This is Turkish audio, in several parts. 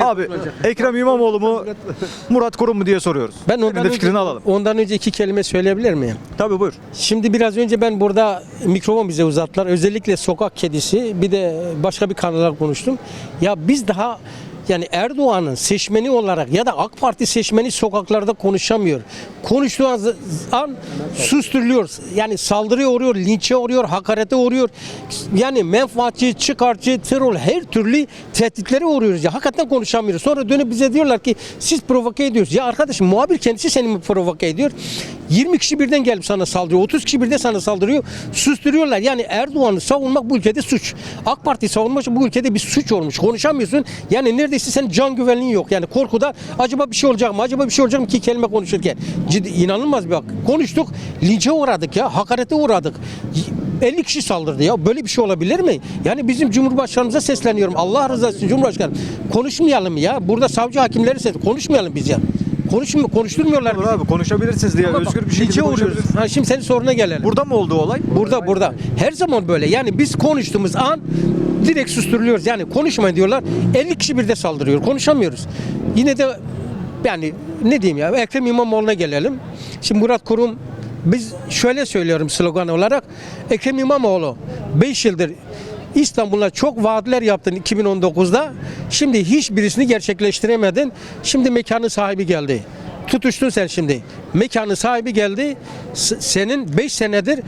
Abi Ekrem İmamoğlu mu Murat Kurum mu diye soruyoruz. Ben Senin ondan de fikrini önce, alalım. Ondan önce iki kelime söyleyebilir miyim? Tabii buyur. Şimdi biraz önce ben burada mikrofon bize uzattılar. Özellikle sokak kedisi bir de başka bir kanallar konuştum. Ya biz daha yani Erdoğan'ın seçmeni olarak ya da AK Parti seçmeni sokaklarda konuşamıyor. Konuştuğu an, susturuluyor. Yani saldırıya uğruyor, linçe uğruyor, hakarete uğruyor. Yani menfaatçi, çıkarcı, terör her türlü tehditlere uğruyoruz. Ya hakikaten konuşamıyoruz. Sonra dönüp bize diyorlar ki siz provoke ediyorsunuz. Ya arkadaşım muhabir kendisi seni mi provoke ediyor? 20 kişi birden gelip sana saldırıyor. 30 kişi birden sana saldırıyor. Susturuyorlar. Yani Erdoğan'ı savunmak bu ülkede suç. AK Parti savunmak bu ülkede bir suç olmuş. Konuşamıyorsun. Yani neredeyse senin can güvenliğin yok. Yani korkuda acaba bir şey olacak mı? Acaba bir şey olacak mı ki kelime konuşurken? Ciddi, inanılmaz bir bak. Konuştuk. Linçe uğradık ya. Hakarete uğradık. 50 kişi saldırdı ya. Böyle bir şey olabilir mi? Yani bizim Cumhurbaşkanımıza sesleniyorum. Allah rızası için Cumhurbaşkanım. Konuşmayalım ya. Burada savcı hakimleri ses konuşmayalım biz ya. Konuşmuyor, konuşturmuyorlar bizi. Abi konuşabilirsiniz diye Ama özgür bir şekilde konuşabilirsiniz. Ha, şimdi senin soruna gelelim. Burada mı oldu olay? Burada burada. Her zaman böyle. Yani biz konuştuğumuz an direkt susturuluyoruz. Yani konuşmayın diyorlar. 50 kişi bir de saldırıyor. Konuşamıyoruz. Yine de yani ne diyeyim ya Ekrem İmamoğlu'na gelelim. Şimdi Murat Kurum biz şöyle söylüyorum slogan olarak Ekrem İmamoğlu 5 yıldır İstanbul'a çok vaatler yaptın 2019'da. Şimdi hiçbirisini gerçekleştiremedin. Şimdi mekanın sahibi geldi. Tutuştun sen şimdi. Mekanın sahibi geldi. S- senin 5 senedir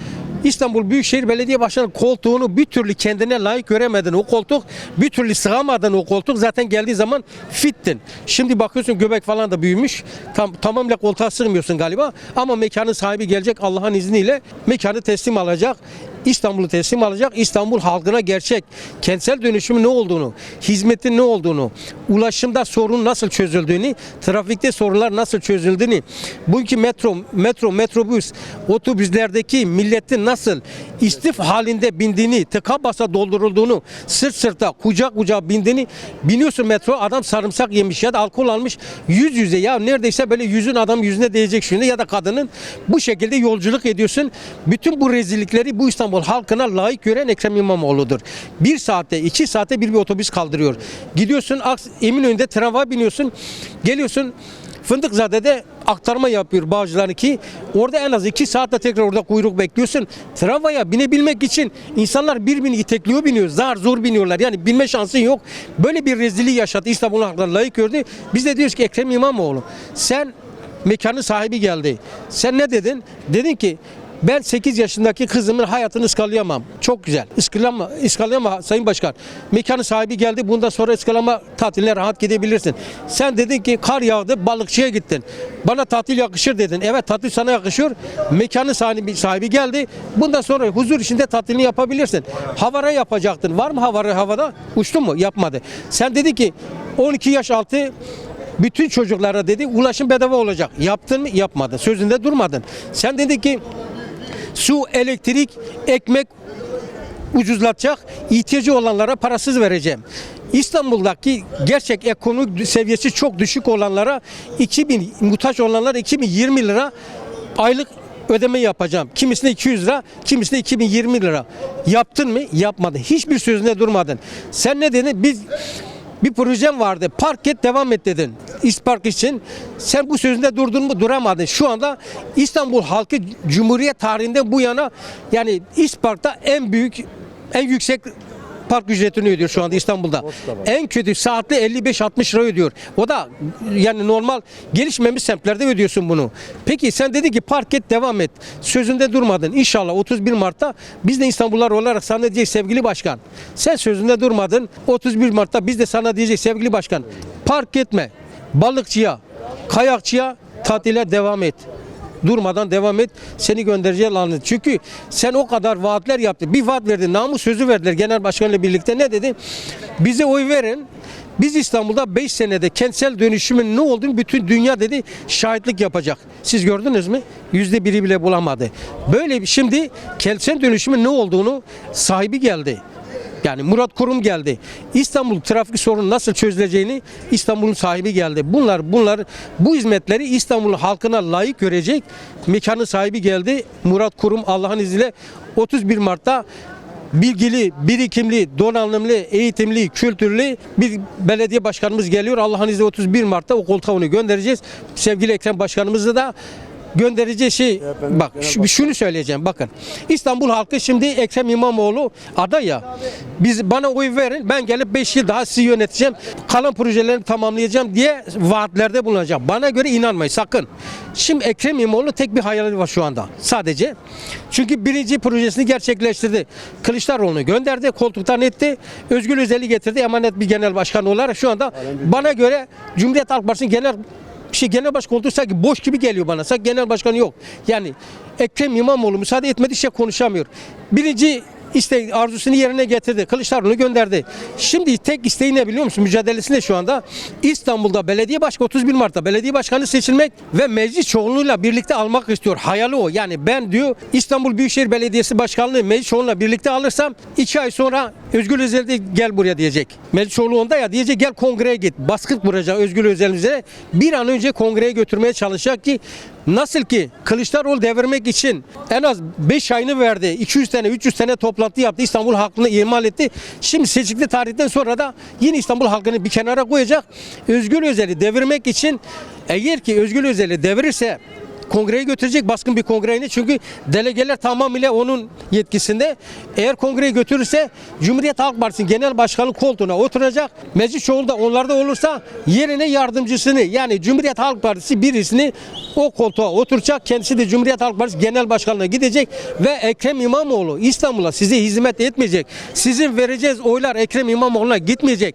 İstanbul Büyükşehir Belediye Başkanı koltuğunu bir türlü kendine layık göremedin. O koltuk bir türlü sığamadın o koltuk. Zaten geldiği zaman fittin. Şimdi bakıyorsun göbek falan da büyümüş. Tam, tamamıyla koltuğa sığmıyorsun galiba. Ama mekanın sahibi gelecek Allah'ın izniyle mekanı teslim alacak. İstanbul'u teslim alacak. İstanbul halkına gerçek kentsel dönüşümün ne olduğunu, hizmetin ne olduğunu, ulaşımda sorun nasıl çözüldüğünü, trafikte sorunlar nasıl çözüldüğünü, bugünkü metro, metro, metrobüs, otobüslerdeki milletin nasıl istif halinde bindiğini, tıka basa doldurulduğunu, sırt sırta, kucak kucağa bindiğini biniyorsun metro adam sarımsak yemiş ya da alkol almış yüz yüze ya neredeyse böyle yüzün adam yüzüne değecek şimdi ya da kadının bu şekilde yolculuk ediyorsun. Bütün bu rezillikleri bu İstanbul halkına layık gören Ekrem İmamoğlu'dur. Bir saatte, iki saatte bir bir otobüs kaldırıyor. Gidiyorsun Eminönü'nde tramvaya biniyorsun. Geliyorsun Fındıkzade'de aktarma yapıyor Bağcılar'ın ki orada en az iki saatte tekrar orada kuyruk bekliyorsun. Tramvaya binebilmek için insanlar birbirini itekliyor biniyor. Zar zor biniyorlar. Yani binme şansın yok. Böyle bir rezilliği yaşadı. İstanbul halkına layık gördü. Biz de diyoruz ki Ekrem İmamoğlu sen mekanın sahibi geldi. Sen ne dedin? Dedin ki ben 8 yaşındaki kızımın hayatını ıskalayamam. Çok güzel. Iskalama, ıskalama Sayın Başkan. Mekanın sahibi geldi. Bundan sonra ıskalama tatiline rahat gidebilirsin. Sen dedin ki kar yağdı balıkçıya gittin. Bana tatil yakışır dedin. Evet tatil sana yakışıyor. Mekanın sahibi, sahibi geldi. Bundan sonra huzur içinde tatilini yapabilirsin. Havara yapacaktın. Var mı havara havada? Uçtun mu? Yapmadı. Sen dedi ki 12 yaş altı bütün çocuklara dedi ulaşım bedava olacak. Yaptın mı? Yapmadın. Sözünde durmadın. Sen dedi ki su, elektrik, ekmek ucuzlatacak. ihtiyacı olanlara parasız vereceğim. İstanbul'daki gerçek ekonomik seviyesi çok düşük olanlara 2000 muhtaç olanlara 2020 lira aylık ödeme yapacağım. Kimisine 200 lira, kimisine 2020 lira. Yaptın mı? Yapmadın. Hiçbir sözünde durmadın. Sen ne dedin? Biz bir projem vardı. Park et devam et dedin. İspark için. Sen bu sözünde durdun mu duramadın. Şu anda İstanbul halkı Cumhuriyet tarihinde bu yana yani İspark'ta en büyük en yüksek park ücretini ödüyor şu anda İstanbul'da. En kötü saatte 55-60 lira ödüyor. O da yani normal gelişmemiş semtlerde ödüyorsun bunu. Peki sen dedi ki park et devam et. Sözünde durmadın. İnşallah 31 Mart'ta biz de İstanbullular olarak sana diyecek sevgili başkan. Sen sözünde durmadın. 31 Mart'ta biz de sana diyecek sevgili başkan. Park etme. Balıkçıya, kayakçıya tatile devam et durmadan devam et. Seni göndereceği lanet. Çünkü sen o kadar vaatler yaptın. Bir vaat verdin. Namus sözü verdiler genel başkanla birlikte. Ne dedi? Bize oy verin. Biz İstanbul'da 5 senede kentsel dönüşümün ne olduğunu bütün dünya dedi şahitlik yapacak. Siz gördünüz mü? Yüzde biri bile bulamadı. Böyle şimdi kentsel dönüşümün ne olduğunu sahibi geldi. Yani Murat Kurum geldi. İstanbul trafik sorunu nasıl çözüleceğini İstanbul'un sahibi geldi. Bunlar bunlar bu hizmetleri İstanbul halkına layık görecek mekanın sahibi geldi. Murat Kurum Allah'ın izniyle 31 Mart'ta bilgili, birikimli, donanımlı, eğitimli, kültürlü bir belediye başkanımız geliyor. Allah'ın izniyle 31 Mart'ta o koltuğa onu göndereceğiz. Sevgili Ekrem Başkanımızı da göndereceği şey bak şu- şunu söyleyeceğim bakın. İstanbul halkı şimdi Ekrem İmamoğlu aday ya biz bana oy verin ben gelip 5 yıl daha sizi yöneteceğim kalan projelerimi tamamlayacağım diye vaatlerde bulunacağım. Bana göre inanmayın sakın. Şimdi Ekrem İmamoğlu tek bir hayali var şu anda sadece. Çünkü birinci projesini gerçekleştirdi. Kılıçdaroğlu'nu gönderdi koltuktan etti Özgür Özel'i getirdi emanet bir genel başkan olarak şu anda bana göre Cumhuriyet Halk Partisi'nin genel şey genel başkan olduğu sanki boş gibi geliyor bana. Sanki genel başkanı yok. Yani Ekrem İmamoğlu müsaade etmedi şey konuşamıyor. Birinci iste arzusunu yerine getirdi. Kılıçdaroğlu'nu gönderdi. Şimdi tek isteği ne biliyor musun? Mücadelesinde şu anda İstanbul'da belediye başkanı 31 Mart'ta belediye başkanı seçilmek ve meclis çoğunluğuyla birlikte almak istiyor. Hayali o. Yani ben diyor İstanbul Büyükşehir Belediyesi Başkanlığı meclis çoğunluğuyla birlikte alırsam iki ay sonra Özgür Özel de gel buraya diyecek. Meclis çoğunluğunda ya diyecek gel kongreye git. Baskı kuracak Özgür Özel üzerine. Bir an önce kongreye götürmeye çalışacak ki Nasıl ki Kılıçdaroğlu devirmek için en az 5 ayını verdi. 200 tane 300 tane toplantı yaptı. İstanbul halkını ihmal etti. Şimdi seçikli tarihten sonra da yine İstanbul halkını bir kenara koyacak. Özgür Özel'i devirmek için eğer ki Özgür Özel'i devirirse kongreye götürecek baskın bir kongreyini çünkü delegeler tamamıyla onun yetkisinde. Eğer kongreye götürürse Cumhuriyet Halk Partisi'nin genel başkanı koltuğuna oturacak. Meclis çoğunluğu da onlarda olursa yerine yardımcısını yani Cumhuriyet Halk Partisi birisini o koltuğa oturacak. Kendisi de Cumhuriyet Halk Partisi genel başkanına gidecek ve Ekrem İmamoğlu İstanbul'a size hizmet etmeyecek. Sizin vereceğiz oylar Ekrem İmamoğlu'na gitmeyecek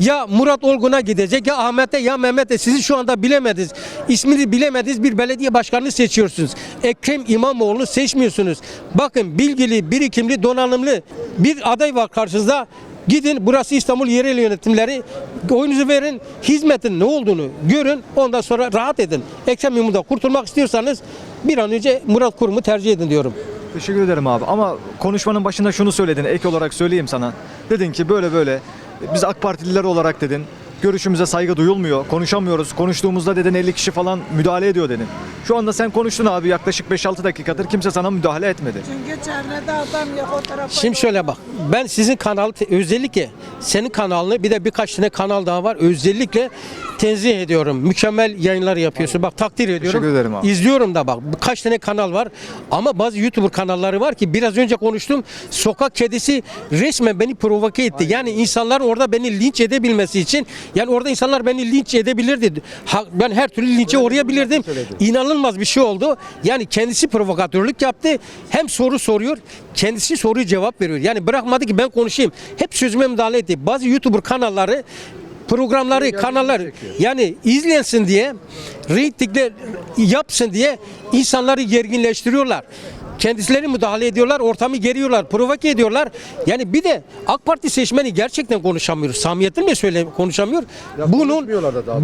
ya Murat Olgun'a gidecek ya Ahmet'e ya Mehmet'e sizi şu anda bilemediniz. İsmini bilemediğiniz bir belediye başkanını seçiyorsunuz. Ekrem İmamoğlu'nu seçmiyorsunuz. Bakın bilgili, birikimli, donanımlı bir aday var karşınızda. Gidin burası İstanbul yerel yönetimleri oyunuzu verin hizmetin ne olduğunu görün ondan sonra rahat edin. Ekrem İmamoğlu'ndan kurtulmak istiyorsanız bir an önce Murat Kurum'u tercih edin diyorum. Teşekkür ederim abi ama konuşmanın başında şunu söyledin ek olarak söyleyeyim sana. Dedin ki böyle böyle biz AK Partililer olarak dedin görüşümüze saygı duyulmuyor, konuşamıyoruz. Konuştuğumuzda dedin 50 kişi falan müdahale ediyor dedin. Şu anda sen konuştun abi yaklaşık 5-6 dakikadır kimse sana müdahale etmedi. Çünkü çevrede adam yok o tarafa. Şimdi şöyle bak. Ben sizin kanalı özellikle senin kanalını bir de birkaç tane kanal daha var. Özellikle tenzih ediyorum. Mükemmel yayınlar yapıyorsun. Bak takdir ediyorum. Teşekkür ederim abi. İzliyorum da bak. Birkaç tane kanal var. Ama bazı YouTuber kanalları var ki biraz önce konuştum. Sokak kedisi resmen beni provoke etti. Yani insanlar orada beni linç edebilmesi için yani orada insanlar beni linç edebilirdi. Ha- ben her türlü linçe uğrayabilirdim. İnanılmaz bir şey oldu. Yani kendisi provokatörlük yaptı. Hem soru soruyor, kendisi soruyu cevap veriyor. Yani bırakmadı ki ben konuşayım. Hep sözüme müdahale etti. Bazı YouTuber kanalları programları, kanallar yani izlensin diye reytingler yapsın diye insanları gerginleştiriyorlar. Kendisleri müdahale ediyorlar, ortamı geriyorlar, provoke ediyorlar. Yani bir de AK Parti seçmeni gerçekten konuşamıyor. Samimiyetle mi söyle konuşamıyor? Bunun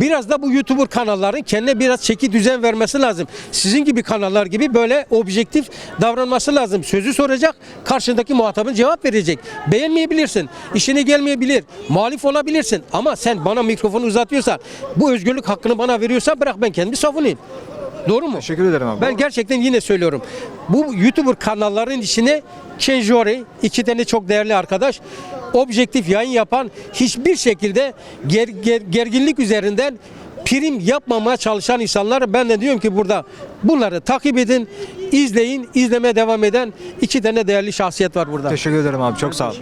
biraz da bu YouTuber kanalların kendine biraz çeki düzen vermesi lazım. Sizin gibi kanallar gibi böyle objektif davranması lazım. Sözü soracak, karşındaki muhatabın cevap verecek. Beğenmeyebilirsin, işine gelmeyebilir, muhalif olabilirsin. Ama sen bana mikrofonu uzatıyorsan, bu özgürlük hakkını bana veriyorsan bırak ben kendimi savunayım. Doğru mu? Teşekkür ederim abi. Ben gerçekten yine söylüyorum. Bu YouTuber kanalların içine Kenjori, iki tane çok değerli arkadaş, objektif yayın yapan, hiçbir şekilde ger- ger- gerginlik üzerinden prim yapmamaya çalışan insanlar ben de diyorum ki burada bunları takip edin, izleyin, izlemeye devam eden iki tane değerli şahsiyet var burada. Teşekkür ederim abi çok sağ ol.